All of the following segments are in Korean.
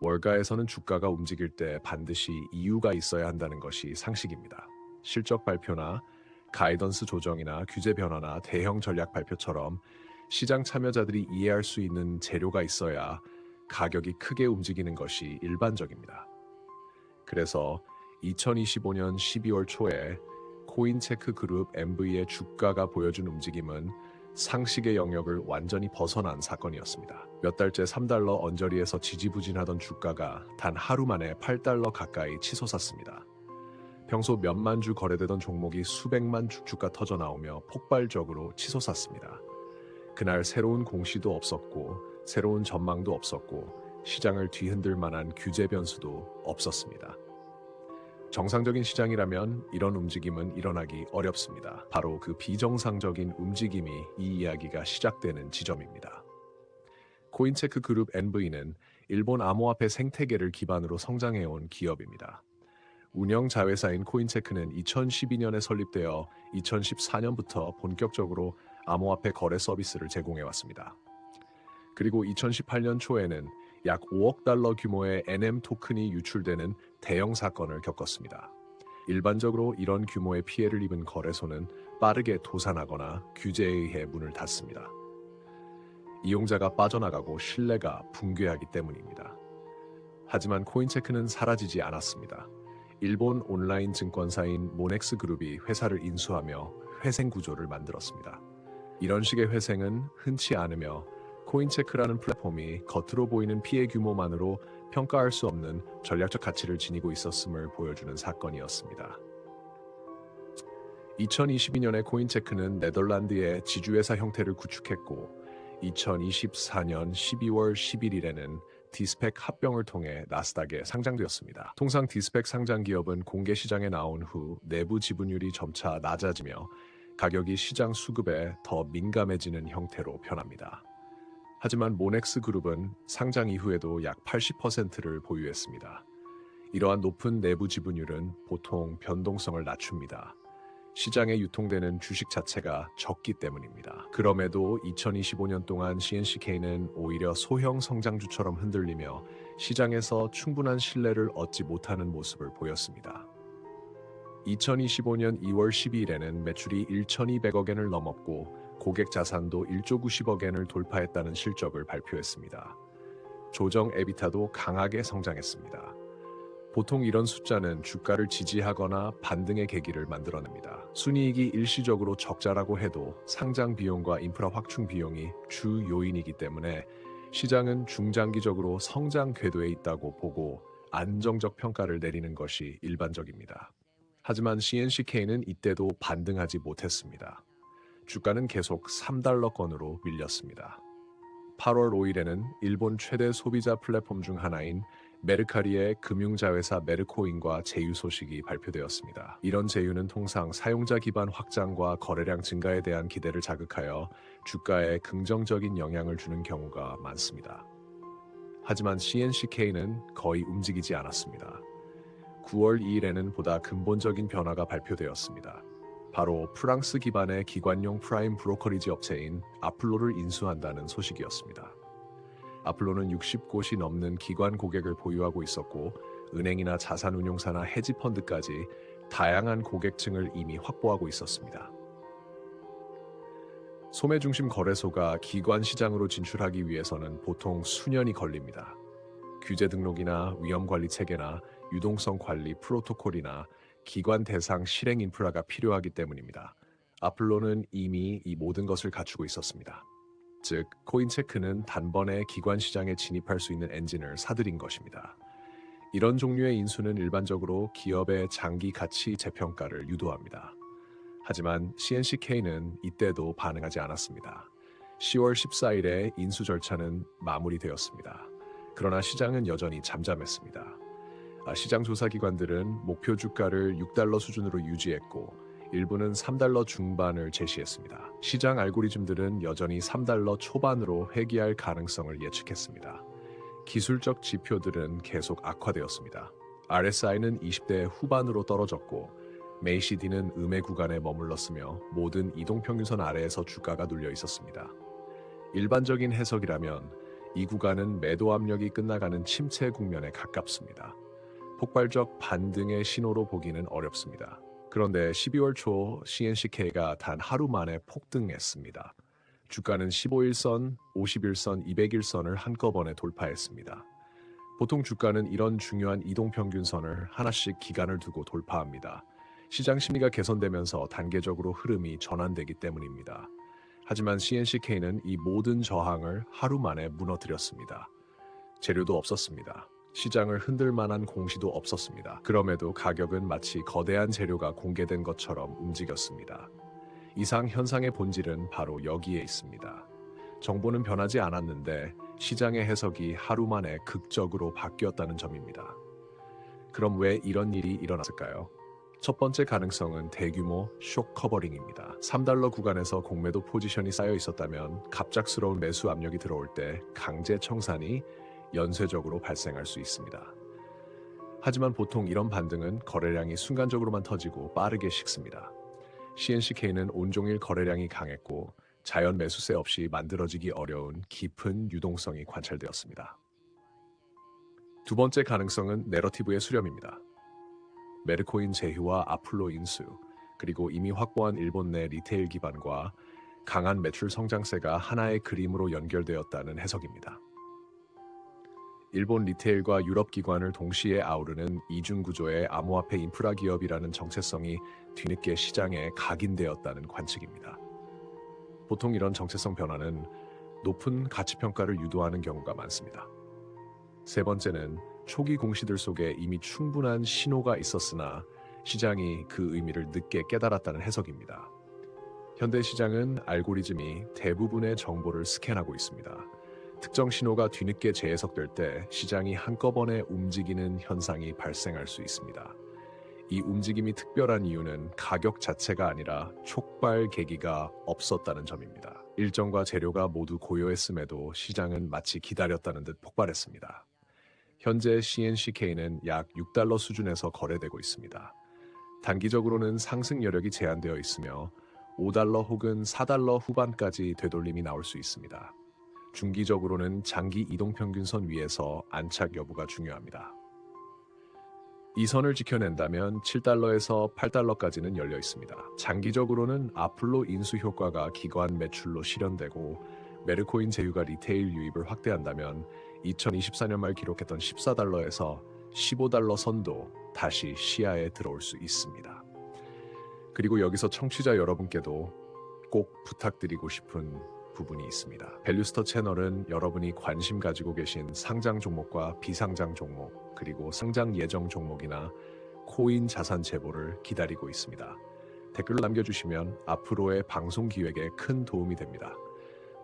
월가에서는 주가가 움직일 때 반드시 이유가 있어야 한다는 것이 상식입니다. 실적 발표나 가이던스 조정이나 규제 변화나 대형 전략 발표처럼 시장 참여자들이 이해할 수 있는 재료가 있어야 가격이 크게 움직이는 것이 일반적입니다. 그래서 2025년 12월 초에 코인체크 그룹 MV의 주가가 보여준 움직임은 상식의 영역을 완전히 벗어난 사건이었습니다. 몇 달째 3달러 언저리에서 지지부진하던 주가가 단 하루 만에 8달러 가까이 치솟았습니다. 평소 몇만 주 거래되던 종목이 수백만 주 주가 터져 나오며 폭발적으로 치솟았습니다. 그날 새로운 공시도 없었고 새로운 전망도 없었고 시장을 뒤흔들 만한 규제 변수도 없었습니다. 정상적인 시장이라면 이런 움직임은 일어나기 어렵습니다. 바로 그 비정상적인 움직임이 이 이야기가 시작되는 지점입니다. 코인체크 그룹 NV는 일본 암호화폐 생태계를 기반으로 성장해온 기업입니다. 운영 자회사인 코인체크는 2012년에 설립되어 2014년부터 본격적으로 암호화폐 거래 서비스를 제공해 왔습니다. 그리고 2018년 초에는 약 5억 달러 규모의 NM 토큰이 유출되는 대형 사건을 겪었습니다. 일반적으로 이런 규모의 피해를 입은 거래소는 빠르게 도산하거나 규제에 의해 문을 닫습니다. 이용자가 빠져나가고 신뢰가 붕괴하기 때문입니다. 하지만 코인체크는 사라지지 않았습니다. 일본 온라인 증권사인 모넥스 그룹이 회사를 인수하며 회생 구조를 만들었습니다. 이런 식의 회생은 흔치 않으며 코인체크라는 플랫폼이 겉으로 보이는 피해 규모만으로 평가할 수 없는 전략적 가치를 지니고 있었음을 보여주는 사건이었습니다. 2022년에 코인체크는 네덜란드의 지주회사 형태를 구축했고 2024년 12월 11일에는 디스펙 합병을 통해 나스닥에 상장되었습니다. 통상 디스펙 상장 기업은 공개 시장에 나온 후 내부 지분율이 점차 낮아지며 가격이 시장 수급에 더 민감해지는 형태로 변합니다. 하지만 모넥스 그룹은 상장 이후에도 약 80%를 보유했습니다. 이러한 높은 내부 지분율은 보통 변동성을 낮춥니다. 시장에 유통되는 주식 자체가 적기 때문입니다. 그럼에도 2025년 동안 CNCK는 오히려 소형 성장주처럼 흔들리며 시장에서 충분한 신뢰를 얻지 못하는 모습을 보였습니다. 2025년 2월 12일에는 매출이 1,200억 엔을 넘었고 고객 자산도 1조 90억 엔을 돌파했다는 실적을 발표했습니다. 조정 에비타도 강하게 성장했습니다. 보통 이런 숫자는 주가를 지지하거나 반등의 계기를 만들어냅니다. 순이익이 일시적으로 적자라고 해도 상장 비용과 인프라 확충 비용이 주 요인이기 때문에 시장은 중장기적으로 성장 궤도에 있다고 보고 안정적 평가를 내리는 것이 일반적입니다. 하지만 CNCK는 이때도 반등하지 못했습니다. 주가는 계속 3달러권으로 밀렸습니다. 8월 5일에는 일본 최대 소비자 플랫폼 중 하나인 메르카리의 금융자회사 메르코인과 제휴 소식이 발표되었습니다. 이런 제휴는 통상 사용자 기반 확장과 거래량 증가에 대한 기대를 자극하여 주가에 긍정적인 영향을 주는 경우가 많습니다. 하지만 CNCK는 거의 움직이지 않았습니다. 9월 2일에는 보다 근본적인 변화가 발표되었습니다. 바로 프랑스 기반의 기관용 프라임 브로커리지 업체인 아플로를 인수한다는 소식이었습니다. 아플로는 60곳이 넘는 기관 고객을 보유하고 있었고 은행이나 자산운용사나 헤지펀드까지 다양한 고객층을 이미 확보하고 있었습니다. 소매 중심 거래소가 기관 시장으로 진출하기 위해서는 보통 수년이 걸립니다. 규제 등록이나 위험 관리 체계나 유동성 관리 프로토콜이나 기관 대상 실행 인프라가 필요하기 때문입니다. 아플로는 이미 이 모든 것을 갖추고 있었습니다. 즉, 코인체크는 단번에 기관 시장에 진입할 수 있는 엔진을 사들인 것입니다. 이런 종류의 인수는 일반적으로 기업의 장기 가치 재평가를 유도합니다. 하지만 CNCK는 이때도 반응하지 않았습니다. 10월 14일에 인수 절차는 마무리되었습니다. 그러나 시장은 여전히 잠잠했습니다. 아, 시장 조사 기관들은 목표 주가를 6달러 수준으로 유지했고 일부는 3달러 중반을 제시했습니다. 시장 알고리즘들은 여전히 3달러 초반으로 회귀할 가능성을 예측했습니다. 기술적 지표들은 계속 악화되었습니다. RSI는 20대 후반으로 떨어졌고 메이시디는 음의 구간에 머물렀으며 모든 이동평균선 아래에서 주가가 눌려 있었습니다. 일반적인 해석이라면 이 구간은 매도 압력이 끝나가는 침체 국면에 가깝습니다. 폭발적 반등의 신호로 보기는 어렵습니다. 그런데 12월 초 CNCK가 단 하루 만에 폭등했습니다. 주가는 15일선, 51선, 200일선을 한꺼번에 돌파했습니다. 보통 주가는 이런 중요한 이동평균선을 하나씩 기간을 두고 돌파합니다. 시장 심리가 개선되면서 단계적으로 흐름이 전환되기 때문입니다. 하지만 CNCK는 이 모든 저항을 하루 만에 무너뜨렸습니다. 재료도 없었습니다. 시장을 흔들 만한 공시도 없었습니다. 그럼에도 가격은 마치 거대한 재료가 공개된 것처럼 움직였습니다. 이상 현상의 본질은 바로 여기에 있습니다. 정보는 변하지 않았는데 시장의 해석이 하루 만에 극적으로 바뀌었다는 점입니다. 그럼 왜 이런 일이 일어났을까요? 첫 번째 가능성은 대규모 쇼 커버링입니다. 3달러 구간에서 공매도 포지션이 쌓여 있었다면 갑작스러운 매수 압력이 들어올 때 강제 청산이 연쇄적으로 발생할 수 있습니다. 하지만 보통 이런 반등은 거래량이 순간적으로만 터지고 빠르게 식습니다. CNCK는 온종일 거래량이 강했고 자연 매수세 없이 만들어지기 어려운 깊은 유동성이 관찰되었습니다. 두 번째 가능성은 내러티브의 수렴입니다. 메르코인 제휴와 아플로 인수, 그리고 이미 확보한 일본 내 리테일 기반과 강한 매출 성장세가 하나의 그림으로 연결되었다는 해석입니다. 일본 리테일과 유럽 기관을 동시에 아우르는 이중 구조의 암호화폐 인프라 기업이라는 정체성이 뒤늦게 시장에 각인되었다는 관측입니다. 보통 이런 정체성 변화는 높은 가치 평가를 유도하는 경우가 많습니다. 세 번째는 초기 공시들 속에 이미 충분한 신호가 있었으나 시장이 그 의미를 늦게 깨달았다는 해석입니다. 현대 시장은 알고리즘이 대부분의 정보를 스캔하고 있습니다. 특정 신호가 뒤늦게 재해석될 때 시장이 한꺼번에 움직이는 현상이 발생할 수 있습니다. 이 움직임이 특별한 이유는 가격 자체가 아니라 촉발 계기가 없었다는 점입니다. 일정과 재료가 모두 고요했음에도 시장은 마치 기다렸다는 듯 폭발했습니다. 현재 CNCK는 약 6달러 수준에서 거래되고 있습니다. 단기적으로는 상승 여력이 제한되어 있으며 5달러 혹은 4달러 후반까지 되돌림이 나올 수 있습니다. 중기적으로는 장기 이동평균선 위에서 안착 여부가 중요합니다. 이 선을 지켜낸다면 7달러에서 8달러까지는 열려 있습니다. 장기적으로는 아플로 인수 효과가 기관 매출로 실현되고 메르코인 제휴가 리테일 유입을 확대한다면 2024년 말 기록했던 14달러에서 15달러 선도 다시 시야에 들어올 수 있습니다. 그리고 여기서 청취자 여러분께도 꼭 부탁드리고 싶은 부분이 있습니다. 밸류스터 채널은 여러분이 관심 가지고 계신 상장 종목과 비상장 종목, 그리고 상장 예정 종목이나 코인 자산 제보를 기다리고 있습니다. 댓글을 남겨주시면 앞으로의 방송 기획에 큰 도움이 됩니다.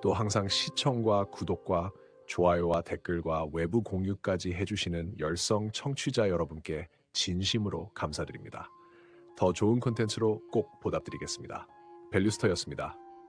또 항상 시청과 구독과 좋아요와 댓글과 외부 공유까지 해주시는 열성 청취자 여러분께 진심으로 감사드립니다. 더 좋은 콘텐츠로 꼭 보답드리겠습니다. 밸류스터였습니다.